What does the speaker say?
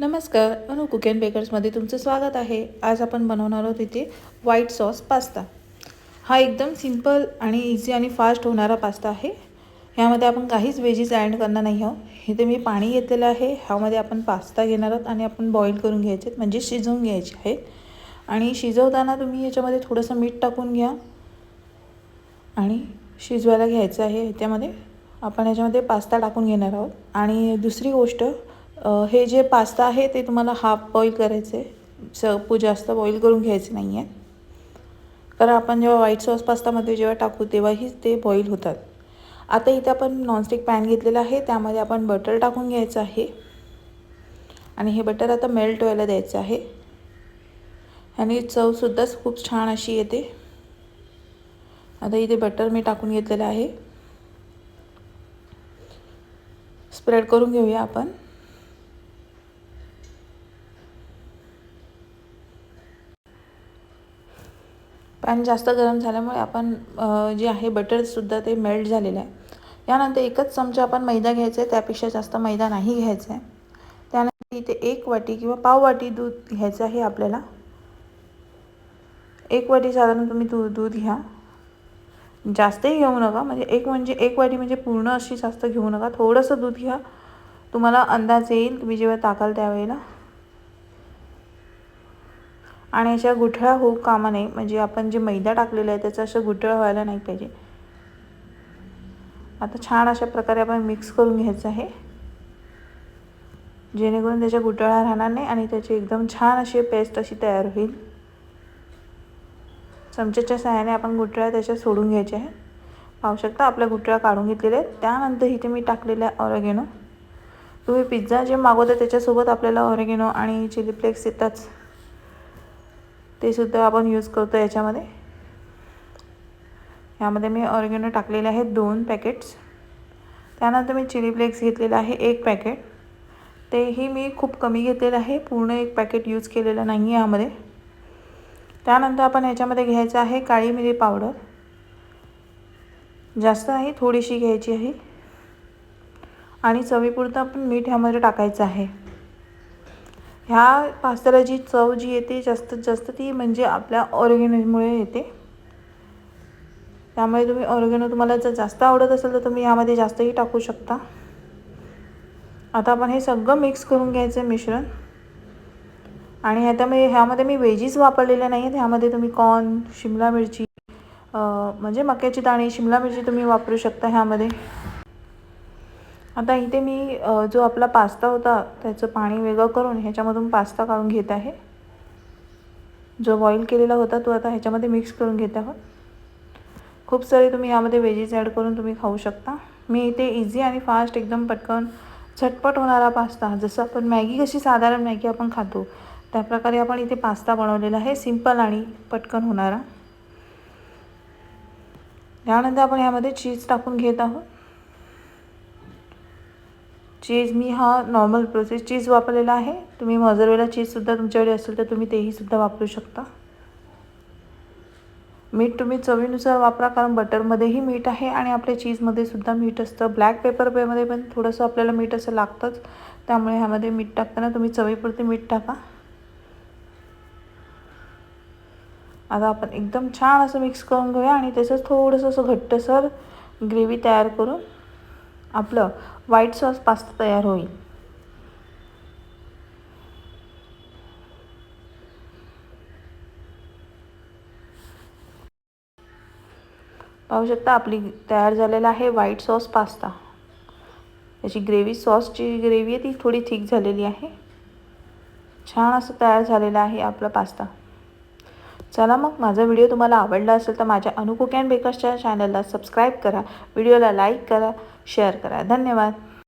नमस्कार अनु cook and बेकर्समध्ये तुमचं स्वागत आहे. आज आपण बनवणार आहोत इथे व्हाईट सॉस पास्ता हा एकदम सिंपल आणि इझी आणि फास्ट होणारा पास्ता आहे. ह्यामध्ये आपण काहीच वेजीज ॲड करणार नाही आहोत. इथे मी पाणी घेतलेलं आहे. ह्यामध्ये आपण पास्ता घेणार आहोत आणि आपण बॉईल करून घ्यायचे म्हणजे शिजवून घ्यायचे आहे आणि शिजवताना तुम्ही याच्यामध्ये थोडंसं मीठ टाकून घ्या. आणि शिजवायला घ्यायचं आहे. ह्याच्यामध्ये आपण याच्यामध्ये पास्ता टाकून घेणार आहोत. आणि दुसरी गोष्ट हे जे पास्ता आहे ते तुम्हाला हाफ बॉईल करायचं आहे स जास्त बॉईल करून घ्यायचे नाही आहे कारण आपण जेव्हा व्हाईट सॉस पास्तामध्ये जेव्हा टाकू तेव्हाही ते बॉईल होतात. आता इथे आपण नॉनस्टिक पॅन घेतलेला आहे त्यामध्ये आपण बटर टाकून घ्यायचं आहे. आणि हे बटर आता मेल्ट व्हायला द्यायचं आहे. आणि चवसुद्धा खूप छान अशी येते. आता इथे बटर मी टाकून घेतलेलं आहे. स्प्रेड करून घेऊया आपण. पॅन जास्त गरम झाल्यामुळे आपण जे आहे बटरसुद्धा ते मेल्ट झालेलं आहे. यानंतर एकच चमचा आपण मैदा घ्यायचा आहे त्यापेक्षा जास्त मैदा नाही घ्यायचा आहे. त्यानंतर इथे एक वाटी किंवा पाव वाटी दूध घ्यायचं आहे आपल्याला. एक वाटी साधारण तुम्ही दूध दूध घ्या. जास्तही घेऊ नका म्हणजे एक म्हणजे एक वाटी म्हणजे पूर्ण अशी जास्त घेऊ नका. थोडंसं दूध घ्या. तुम्हाला अंदाज येईल तुम्ही जेव्हा टाकाल त्यावेळेला. आणि अशा गुठळ्या होऊ कामा नाही म्हणजे आपण जे मैदा टाकलेला आहे त्याचं असं गुठळा व्हायला नाही पाहिजे. आता छान अशा प्रकारे आपण मिक्स करून घ्यायचं आहे. जेणेकरून त्याच्या गुठळा राहणार नाही आणि त्याची एकदम छान अशी पेस्ट अशी तयार होईल. चमच्याच्या सहाय्याने आपण गुठळ्या त्याच्या सोडून घ्यायच्या आहे पाहू शकता आपल्या गुठळ्या काढून घेतलेल्या आहेत. त्यानंतर इथे मी टाकलेल्या ऑरेगेनो तुम्ही पिझ्झा जे मागवता त्याच्यासोबत आपल्याला ऑरेगेनो आणि चिली फ्लेक्स ते सुद्धा आपण यूज करतो याच्यामध्ये. यामध्ये मी ऑरिगेनो टाकलेले आहेत दोन पॅकेट्स त्यानंतर मी चिली फ्लेक्स घेतलेलं आहे एक पॅकेट तेही मी खूप कमी घेतलेलं आहे पूर्ण एक पॅकेट यूज केलेलं नाही आहे यामध्ये. त्यानंतर आपण याच्यामध्ये घ्यायचं आहे काळी मिरी पावडर. जास्त नाही थोडीशी घ्यायची आहे. आणि चवीपुरतं आपण मीठ ह्यामध्ये टाकायचं आहे. ह्या पास्त्याला जी चव जी येते जास्तीत जास्त ती म्हणजे आपल्या ऑर्गेनोमुळे येते. त्यामुळे तुम्ही ऑर्गेनो तुम्हाला जर जास्त आवडत असेल तर तुम्ही ह्यामध्ये जास्तही टाकू शकता. आता आपण हे सगळं मिक्स करून घ्यायचं आहे मिश्रण. आणि ह्याच्यामध्ये ह्यामध्ये मी वेजीस वापरलेल्या नाही आहेत ह्यामध्ये तुम्ही कॉर्न शिमला मिरची म्हणजे मक्याची दाणे शिमला मिरची तुम्ही वापरू शकता ह्यामध्ये. आता इथे मी जो आपला पास्ता होता त्याचं पाणी वेगळं करून ह्याच्यामधून पास्ता काढून घेत आहे. जो बॉईल केलेला होता तो आता ह्याच्यामध्ये मिक्स करून घेत आहोत. खूप सारे तुम्ही यामध्ये वेजीज ॲड करून तुम्ही खाऊ शकता. मी इथे इझी आणि फास्ट एकदम पटकन झटपट होणारा पास्ता जसं आपण मॅगी कशी साधारण मॅगी आपण खातो त्याप्रकारे आपण इथे पास्ता बनवलेला आहे सिंपल आणि पटकन होणारा. त्यानंतर आपण यामध्ये चीज टाकून घेत आहोत. चीज मी हा नॉर्मल प्रोसेस चीज वापरलेला आहे. तुम्ही मॉझरवेला चीजसुद्धा तुमच्याकडे असेल तर तुम्ही तेही सुद्धा वापरू शकता. मीठ तुम्ही चवीनुसार वापरा कारण बटरमध्येही मीठ आहे आणि आपल्या चीजमध्ये सुद्धा मीठ असतं. ब्लॅक पेपर पेमध्ये पण थोडंसं आपल्याला मीठ असं लागतंच. त्यामुळे ह्यामध्ये मीठ टाकताना तुम्ही चवीपुरते मीठ टाका. आता आपण एकदम छान असं मिक्स करून घेऊया आणि त्याचं थोडंसं असं घट्टसर ग्रेव्ही तयार करून आपलं व्हाईट सॉस पास्ता तयार होईल. पाहू शकता आपली तयार झालेला आहे व्हाईट सॉस पास्ता त्याची ग्रेव्ही सॉसची ग्रेव्ही आहे ती थोडी थिक झालेली आहे. छान असं तयार झालेलं आहे आपला पास्ता चला मग माझा व्हिडिओ तुम्हाला आवडला असेल तर माझ्या अनु कुक अँड बेकर्सच्या चॅनलला सबस्क्राईब करा. व्हिडिओला लाईक करा शेअर करा. धन्यवाद.